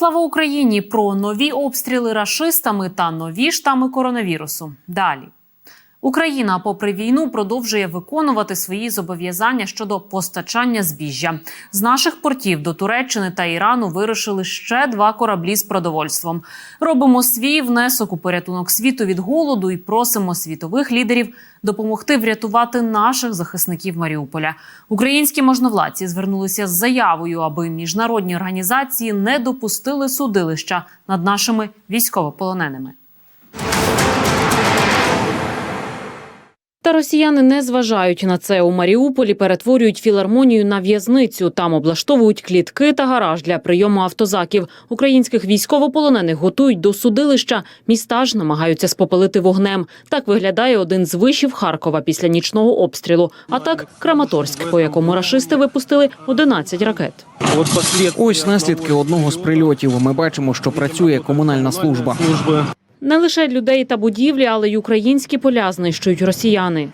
Слава Україні! Про нові обстріли рашистами та нові штами коронавірусу. Далі. Україна, попри війну, продовжує виконувати свої зобов'язання щодо постачання збіжжя. З наших портів до Туреччини та Ірану вирушили ще два кораблі з продовольством. Робимо свій внесок у порятунок світу від голоду і просимо світових лідерів допомогти врятувати наших захисників Маріуполя. Українські можновладці звернулися з заявою, аби міжнародні організації не допустили судилища над нашими військовополоненими. Та росіяни не зважають на це. У Маріуполі перетворюють філармонію на в'язницю. Там облаштовують клітки та гараж для прийому автозаків. Українських військовополонених готують до судилища. Міста ж намагаються спопелити вогнем. Так виглядає один з вишів Харкова після нічного обстрілу. А так Краматорськ, по якому рашисти випустили 11 ракет. Ось наслідки одного з прильотів. Ми бачимо, що працює комунальна служба. Не лише людей та будівлі, але й українські поля знищують росіяни.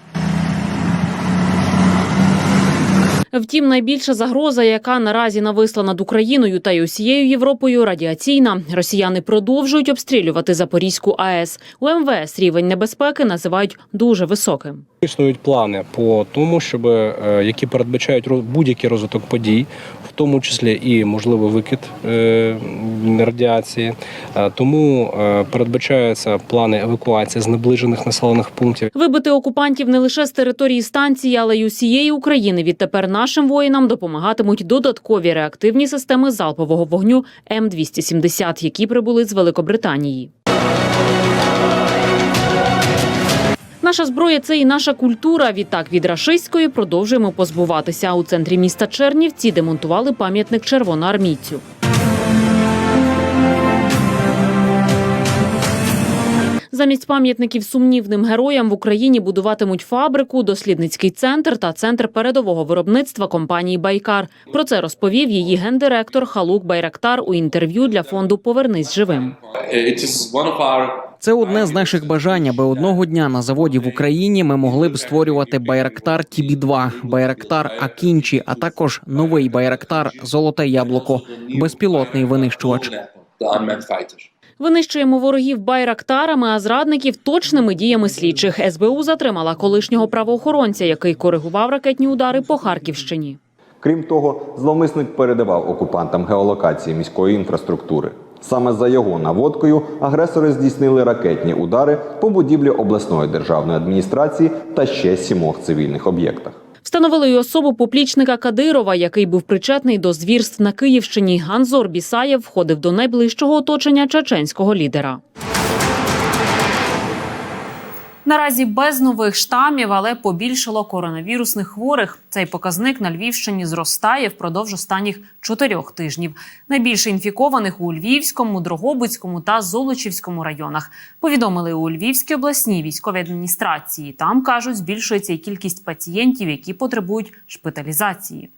Втім, найбільша загроза, яка наразі нависла над Україною та й усією Європою, радіаційна. Росіяни продовжують обстрілювати Запорізьку АЕС. У МВС рівень небезпеки називають дуже високим. Існують плани по тому, щоб е, які передбачають будь-який розвиток подій, тому числі і можливий викид е, радіації. Е, Тому е, передбачаються плани евакуації з наближених населених пунктів. Вибити окупантів не лише з території станції, але й усієї України. Відтепер нашим воїнам допомагатимуть додаткові реактивні системи залпового вогню М270, які прибули з Великобританії. Наша зброя це і наша культура. Відтак від рашистської продовжуємо позбуватися. У центрі міста Чернівці демонтували пам'ятник червоноармійцю. Замість пам'ятників сумнівним героям в Україні будуватимуть фабрику, дослідницький центр та центр передового виробництва компанії Байкар. Про це розповів її гендиректор Халук Байрактар у інтерв'ю для фонду Повернись живим. Це одне з наших бажань, аби одного дня на заводі в Україні ми могли б створювати Байрактар Тібі 2 Байрактар Акінчі, а також новий Байрактар Золоте Яблуко, безпілотний винищувач. Винищуємо ворогів байрактарами, а зрадників точними діями слідчих. СБУ затримала колишнього правоохоронця, який коригував ракетні удари по Харківщині. Крім того, зловмисник передавав окупантам геолокації міської інфраструктури. Саме за його наводкою агресори здійснили ракетні удари по будівлі обласної державної адміністрації та ще сімох цивільних об'єктах. Встановили й особу поплічника Кадирова, який був причетний до звірств на Київщині. Ганзор Бісаєв входив до найближчого оточення чеченського лідера. Наразі без нових штамів, але побільшало коронавірусних хворих. Цей показник на Львівщині зростає впродовж останніх чотирьох тижнів. Найбільше інфікованих у Львівському, Дрогобицькому та Золочівському районах. Повідомили у Львівській обласній військовій адміністрації. Там кажуть, збільшується і кількість пацієнтів, які потребують шпиталізації.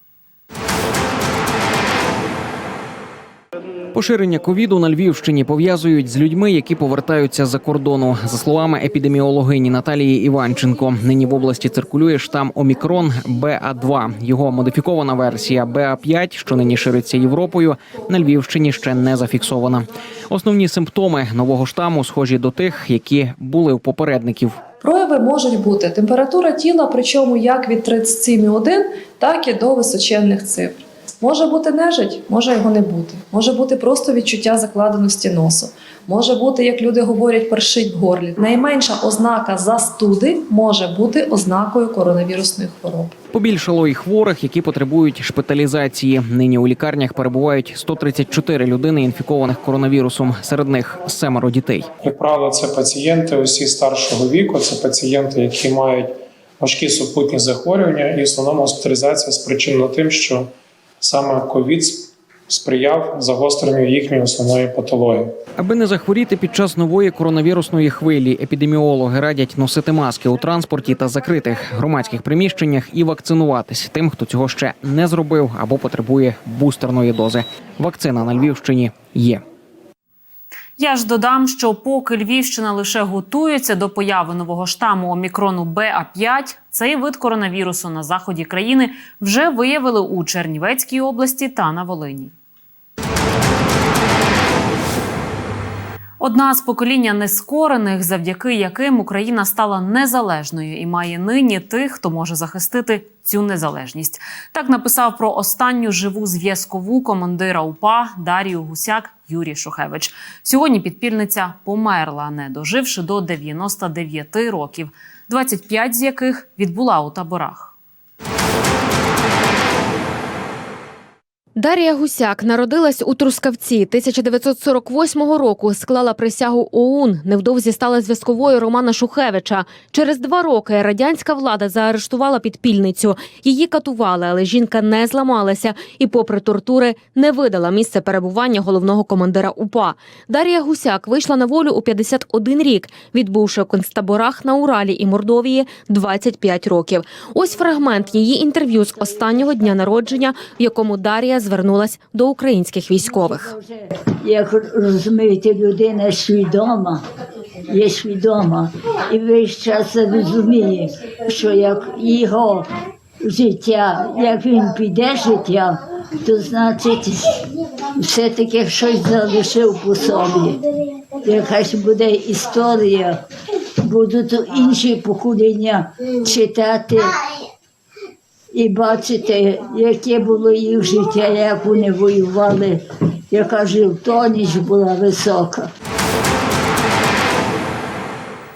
Поширення ковіду на Львівщині пов'язують з людьми, які повертаються за кордону. За словами епідеміологині Наталії Іванченко, нині в області циркулює штам Омікрон БА2. Його модифікована версія БА5, що нині шириться Європою, на Львівщині ще не зафіксована. Основні симптоми нового штаму схожі до тих, які були у попередників. Прояви можуть бути температура тіла, причому як від 37,1, так і до височенних цифр. Може бути нежить, може його не бути. Може бути просто відчуття закладеності носу. Може бути, як люди говорять, першить в горлі. Найменша ознака застуди може бути ознакою коронавірусної хвороби. Побільшало і хворих, які потребують шпиталізації. Нині у лікарнях перебувають 134 людини, інфікованих коронавірусом. Серед них семеро дітей. Як правило, це пацієнти усі старшого віку, це пацієнти, які мають важкі супутні захворювання, і в основному госпіталізація спричинена тим, що саме ковід сприяв загостренню їхньої основної патології. Аби не захворіти під час нової коронавірусної хвилі, епідеміологи радять носити маски у транспорті та закритих громадських приміщеннях і вакцинуватись тим, хто цього ще не зробив або потребує бустерної дози. Вакцина на Львівщині є. Я ж додам, що поки Львівщина лише готується до появи нового штаму омікрону БА5, цей вид коронавірусу на заході країни вже виявили у Чернівецькій області та на Волині. Одна з покоління нескорених, завдяки яким Україна стала незалежною і має нині тих, хто може захистити цю незалежність. Так написав про останню живу зв'язкову командира УПА Дарію Гусяк Юрій Шухевич. Сьогодні підпільниця померла, не доживши до 99 років, 25 з яких відбула у таборах. Дар'я Гусяк народилась у Трускавці 1948 року. Склала присягу ОУН. Невдовзі стала зв'язковою Романа Шухевича. Через два роки радянська влада заарештувала підпільницю. Її катували, але жінка не зламалася і, попри тортури, не видала місце перебування головного командира УПА. Дар'я Гусяк вийшла на волю у 51 рік, відбувши у концтаборах на Уралі і Мордовії 25 років. Ось фрагмент її інтерв'ю з останнього дня народження, в якому Дар'я звернулась до українських військових. як розумієте, людина свідома, є свідома, і весь час розуміє, що як його життя, як він піде життя, то значить все-таки щось залишив по собі. Якась буде історія, будуть інші покоління читати і бачите, яке було їх життя, як вони воювали, яка жовтоніч була висока.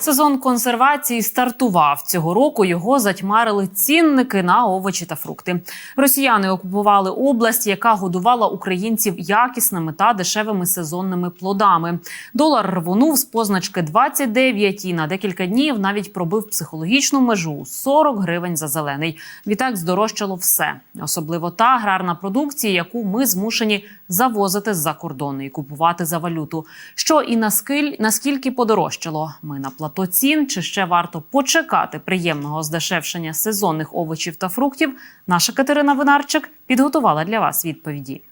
Сезон консервації стартував цього року. Його затьмарили цінники на овочі та фрукти. Росіяни окупували область, яка годувала українців якісними та дешевими сезонними плодами. Долар рвонув з позначки 29 і на декілька днів навіть пробив психологічну межу 40 гривень за зелений. Відтак здорожчало все, особливо та аграрна продукція, яку ми змушені завозити з-за кордону і купувати за валюту. Що і наскіль, наскільки подорожчало? Ми на плато цін чи ще варто почекати приємного здешевшення сезонних овочів та фруктів? Наша Катерина Винарчик підготувала для вас відповіді.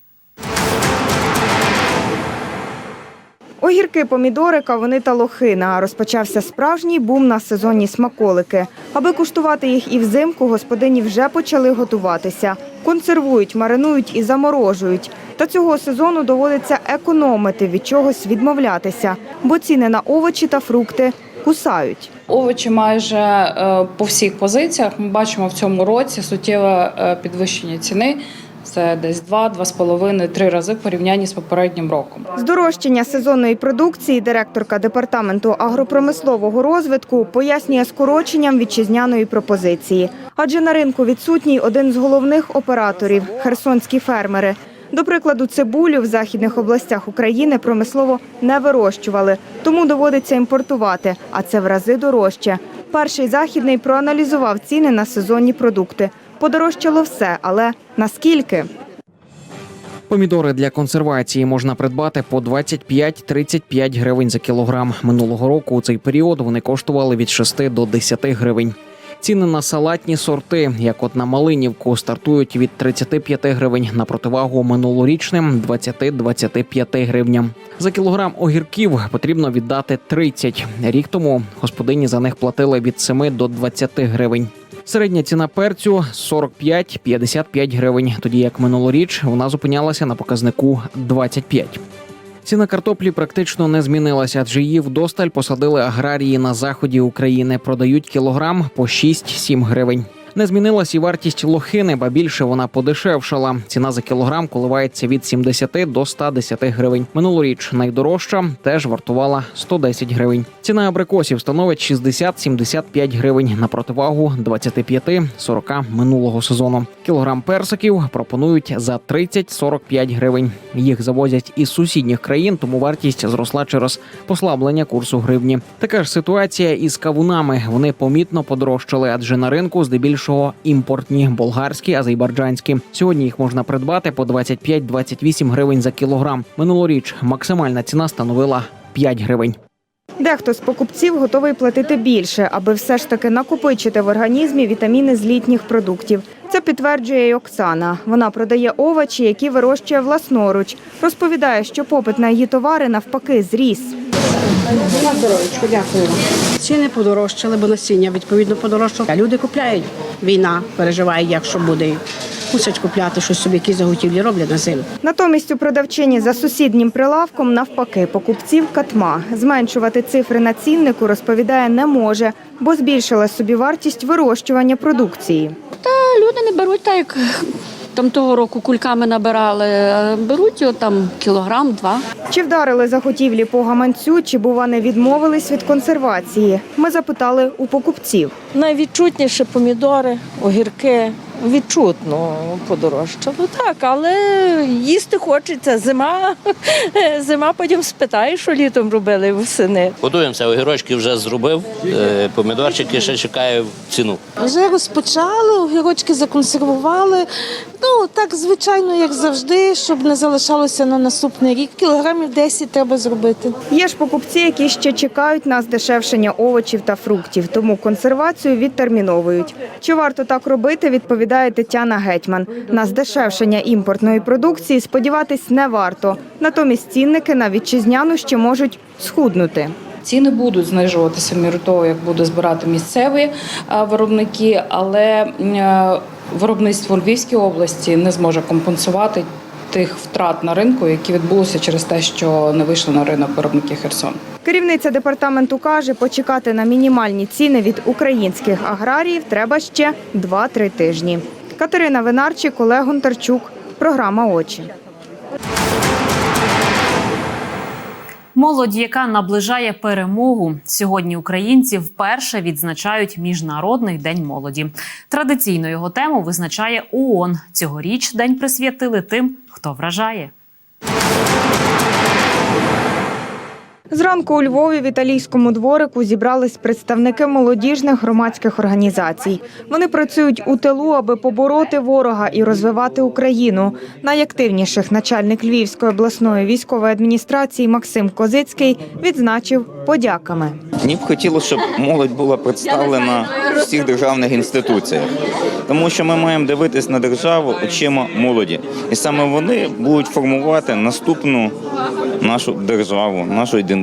Огірки, помідори, кавуни та лохина. Розпочався справжній бум на сезонні смаколики. Аби куштувати їх і взимку, господині вже почали готуватися. Консервують, маринують і заморожують. Та цього сезону доводиться економити, від чогось відмовлятися, бо ціни на овочі та фрукти кусають. Овочі майже е, по всіх позиціях. Ми бачимо в цьому році суттєве е, підвищення ціни. Це десь 2-2,5-3 рази в порівнянні з попереднім роком. Здорожчання сезонної продукції директорка департаменту агропромислового розвитку пояснює скороченням вітчизняної пропозиції. Адже на ринку відсутній один з головних операторів херсонські фермери. До прикладу, цибулю в західних областях України промислово не вирощували, тому доводиться імпортувати, а це в рази дорожче. Перший західний проаналізував ціни на сезонні продукти. Подорожчало все, але наскільки? Помідори для консервації можна придбати по 25-35 гривень за кілограм. Минулого року у цей період вони коштували від 6 до 10 гривень. Ціни на салатні сорти, як от на Малинівку, стартують від 35 гривень на противагу минулорічним 20-25 гривням. За кілограм огірків потрібно віддати 30. Рік тому господині за них платили від 7 до 20 гривень. Середня ціна перцю 45-55 гривень, тоді як минулоріч вона зупинялася на показнику 25. Ціна картоплі практично не змінилася, адже її вдосталь посадили аграрії на заході України. Продають кілограм по 6-7 гривень. Не змінилась і вартість лохини, ба більше вона подешевшала. Ціна за кілограм коливається від 70 до 110 гривень. Минулоріч найдорожча теж вартувала 110 гривень. Ціна абрикосів становить 60-75 гривень на противагу 25-40 минулого сезону. Кілограм персиків пропонують за 30-45 гривень. Їх завозять із сусідніх країн, тому вартість зросла через послаблення курсу гривні. Така ж ситуація із кавунами. Вони помітно подорожчали, адже на ринку здебільшого імпортні болгарські, азербайджанські. Сьогодні їх можна придбати по 25-28 гривень за кілограм. Минулоріч максимальна ціна становила 5 гривень. Дехто з покупців готовий платити більше, аби все ж таки накопичити в організмі вітаміни з літніх продуктів. Це підтверджує й Оксана. Вона продає овочі, які вирощує власноруч. Розповідає, що попит на її товари навпаки зріс. На здоров'ячку, дякую. Ціни подорожчали, бо насіння відповідно подорожчало. А люди купляють. Війна переживає, як що буде. мусять купляти щось собі, які заготівлі роблять на зиму. Натомість у продавчині за сусіднім прилавком навпаки покупців катма. Зменшувати цифри на ціннику, розповідає, не може, бо збільшила собівартість вирощування продукції. Та Люди не беруть так, як там того року кульками набирали, беруть його там кілограм, два. Чи вдарили заготівлі по гаманцю, чи бува не відмовились від консервації? Ми запитали у покупців. Найвідчутніше помідори, огірки. Відчутно подорожчало. Так, але їсти хочеться. Зима, зима потім спитаєш, що літом робили восени. Готуємося, огірочки вже зробив, е, помідорчики ще чекаю ціну. Вже розпочали, огірочки законсервували. Ну, так, звичайно, як завжди, щоб не залишалося на наступний рік. Кілограмів 10 треба зробити. Є ж покупці, які ще чекають на здешевшення овочів та фруктів, тому консервацію відтерміновують. Чи варто так робити, відповідає Тетяна Гетьман. На здешевшення імпортної продукції сподіватись не варто. Натомість цінники на вітчизняну ще можуть схуднути. Ціни будуть знижуватися міру того, як будуть збирати місцеві виробники, але е, виробництво Львівській області не зможе компенсувати тих втрат на ринку, які відбулися через те, що не вийшли на ринок виробники Херсон. Керівниця департаменту каже, почекати на мінімальні ціни від українських аграріїв треба ще 2-3 тижні. Катерина Винарчик, Олег Гонтарчук. Програма Очі. Молодь, яка наближає перемогу. Сьогодні українці вперше відзначають Міжнародний день молоді. Традиційно його тему визначає ООН. Цьогоріч день присвятили тим, хто вражає. Зранку у Львові в італійському дворику зібрались представники молодіжних громадських організацій. Вони працюють у тилу, аби побороти ворога і розвивати Україну. Найактивніших начальник Львівської обласної військової адміністрації Максим Козицький відзначив подяками. Мені б хотілося, щоб молодь була представлена в всіх державних інституціях, тому що ми маємо дивитись на державу очима молоді, і саме вони будуть формувати наступну нашу державу, нашу ідентичність.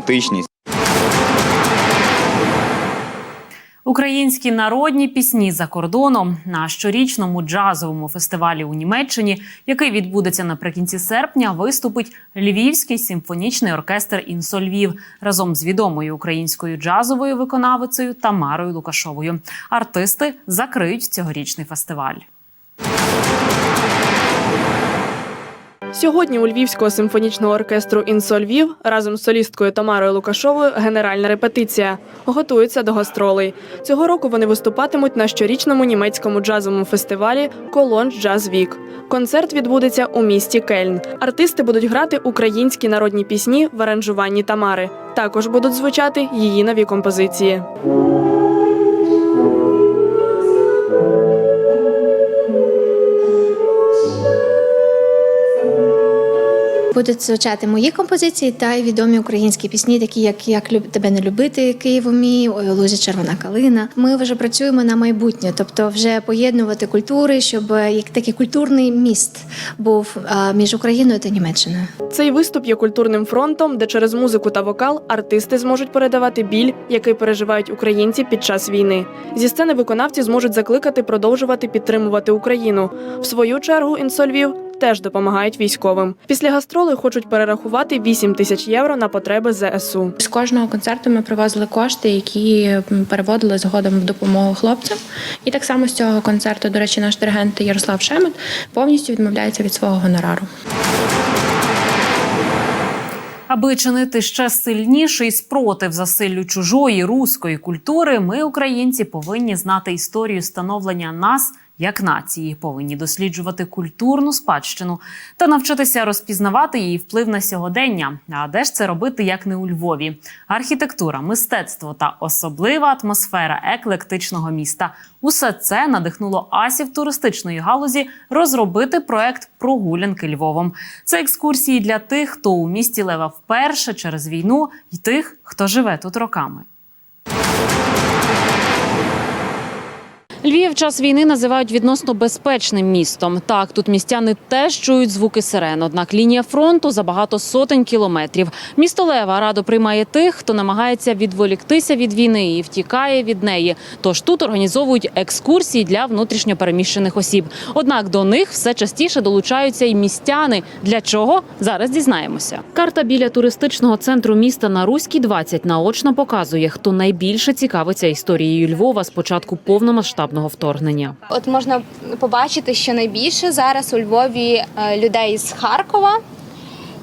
Українські народні пісні за кордоном на щорічному джазовому фестивалі у Німеччині, який відбудеться наприкінці серпня, виступить Львівський симфонічний оркестр «Інсо Львів» разом з відомою українською джазовою виконавицею Тамарою Лукашовою. Артисти закриють цьогорічний фестиваль. Сьогодні у Львівського симфонічного оркестру «Інсо Львів» разом з солісткою Тамарою Лукашовою генеральна репетиція. Готуються до гастролей. Цього року вони виступатимуть на щорічному німецькому джазовому фестивалі Колонж Джаз Вік. Концерт відбудеться у місті Кельн. Артисти будуть грати українські народні пісні в аранжуванні Тамари. Також будуть звучати її нові композиції. Будуть звучати мої композиції та й відомі українські пісні, такі як Як тебе не любити, Києву мій, Ой, лузі червона калина. Ми вже працюємо на майбутнє, тобто вже поєднувати культури, щоб е, як такий культурний міст був між Україною та Німеччиною. Цей виступ є культурним фронтом, де через музику та вокал артисти зможуть передавати біль, який переживають українці під час війни. Зі сцени виконавці зможуть закликати продовжувати підтримувати Україну. В свою чергу інсольвів теж допомагають військовим. Після гастролей хочуть перерахувати 8 тисяч євро на потреби ЗСУ. З кожного концерту ми привозили кошти, які переводили згодом в допомогу хлопцям. І так само з цього концерту, до речі, наш диригент Ярослав Шемет повністю відмовляється від свого гонорару. Аби чинити ще сильніший спротив засиллю чужої руської культури, ми, українці, повинні знати історію становлення нас як нації, повинні досліджувати культурну спадщину та навчитися розпізнавати її вплив на сьогодення. А де ж це робити, як не у Львові? Архітектура, мистецтво та особлива атмосфера еклектичного міста. Усе це надихнуло асів туристичної галузі розробити проект прогулянки Львовом. Це екскурсії для тих, хто у місті Лева вперше через війну, і тих, хто живе тут роками. Львів час війни називають відносно безпечним містом. Так, тут містяни теж чують звуки сирен. Однак лінія фронту за багато сотень кілометрів. Місто Лева радо приймає тих, хто намагається відволіктися від війни і втікає від неї. Тож тут організовують екскурсії для внутрішньопереміщених осіб. Однак до них все частіше долучаються і містяни. Для чого зараз дізнаємося. Карта біля туристичного центру міста на Руській 20 наочно показує, хто найбільше цікавиться історією Львова з початку повномасштабного вторгнення. От можна побачити, що найбільше зараз у Львові е, людей з Харкова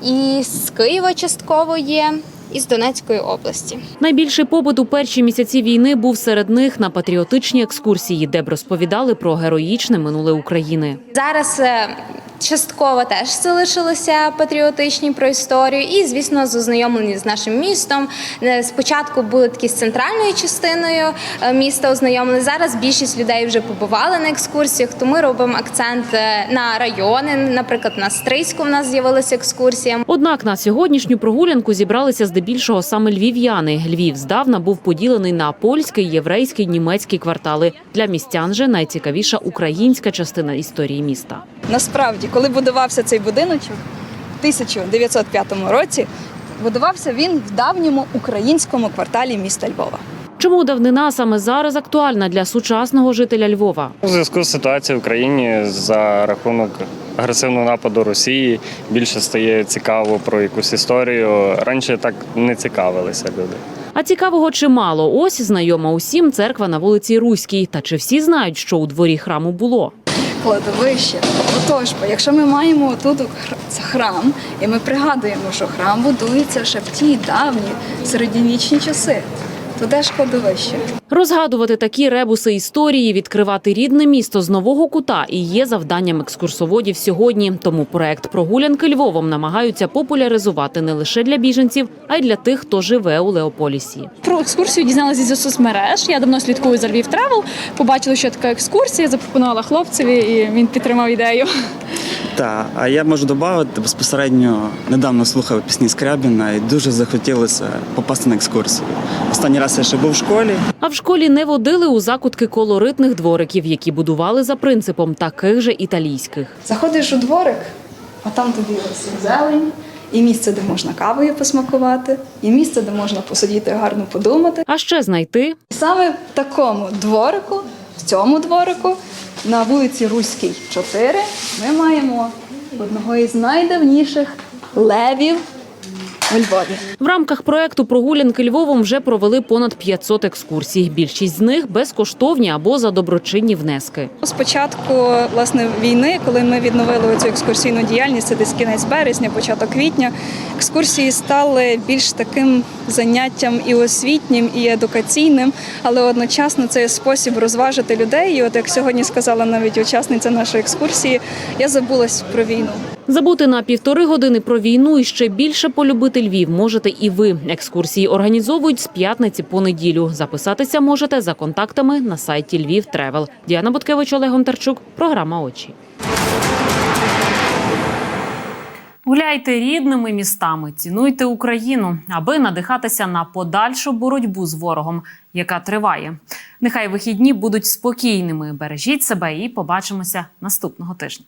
і з Києва частково є, і з Донецької області. Найбільший побут у перші місяці війни був серед них на патріотичні екскурсії, де б розповідали про героїчне минуле України. Зараз е, частково теж залишилися патріотичні про історію, і звісно, з ознайомлені з нашим містом. Е, Спочатку були такі з центральною частиною е, міста ознайомлені. Зараз більшість людей вже побували на екскурсіях, тому ми робимо акцент на райони. Наприклад, на Стрийську в нас з'явилася екскурсія. Однак на сьогоднішню прогулянку зібралися здебільшого саме львів'яни. Львів здавна був поділений на польський, єврейський, німецький квартали. Для містян же найцікавіша українська частина історії міста. Насправді, коли будувався цей будиночок в 1905 році, будувався він в давньому українському кварталі міста Львова. Чому давнина саме зараз актуальна для сучасного жителя Львова? У зв'язку з ситуацією в Україні за рахунок агресивного нападу Росії більше стає цікаво про якусь історію. Раніше так не цікавилися люди. А цікавого чимало. Ось знайома усім церква на вулиці Руській. Та чи всі знають, що у дворі храму було? Кладовище. Отож, бо якщо ми маємо тут храм, і ми пригадуємо, що храм будується ще в ті давні середньовічні часи, то де ж кладовище? Розгадувати такі ребуси історії, відкривати рідне місто з нового кута і є завданням екскурсоводів сьогодні. Тому проект прогулянки Львовом намагаються популяризувати не лише для біженців, а й для тих, хто живе у Леополісі. Про екскурсію дізналася зі соцмереж. Я давно слідкую за Львів Тревел. Побачила, що така екскурсія, запропонувала хлопцеві, і він підтримав ідею. Так, а я можу додати безпосередньо недавно слухав пісні Скрябіна і дуже захотілося попасти на екскурсію. Останній я ще був в школі. А в школі не водили у закутки колоритних двориків, які будували за принципом таких же італійських. Заходиш у дворик, а там тобі ось зелень, і місце, де можна кавою посмакувати, і місце, де можна посидіти гарно подумати. А ще знайти Саме в такому дворику, в цьому дворику, на вулиці Руській, 4, ми маємо одного із найдавніших левів у Львові. В рамках проекту прогулянки Львовом вже провели понад 500 екскурсій. Більшість з них безкоштовні або за доброчинні внески. З початку власне війни, коли ми відновили цю екскурсійну діяльність, це десь кінець березня, початок квітня, екскурсії стали більш таким заняттям і освітнім, і едукаційним, але одночасно це спосіб розважити людей. І от як сьогодні сказала навіть учасниця нашої екскурсії, я забулась про війну. Забути на півтори години про війну і ще більше полюбити Львів можете і ви. Екскурсії організовують з п'ятниці по неділю. Записатися можете за контактами на сайті Львів Тревел. Діана Буткевич, Олег Гонтарчук. Програма очі. Гуляйте рідними містами, цінуйте Україну, аби надихатися на подальшу боротьбу з ворогом, яка триває. Нехай вихідні будуть спокійними. Бережіть себе і побачимося наступного тижня.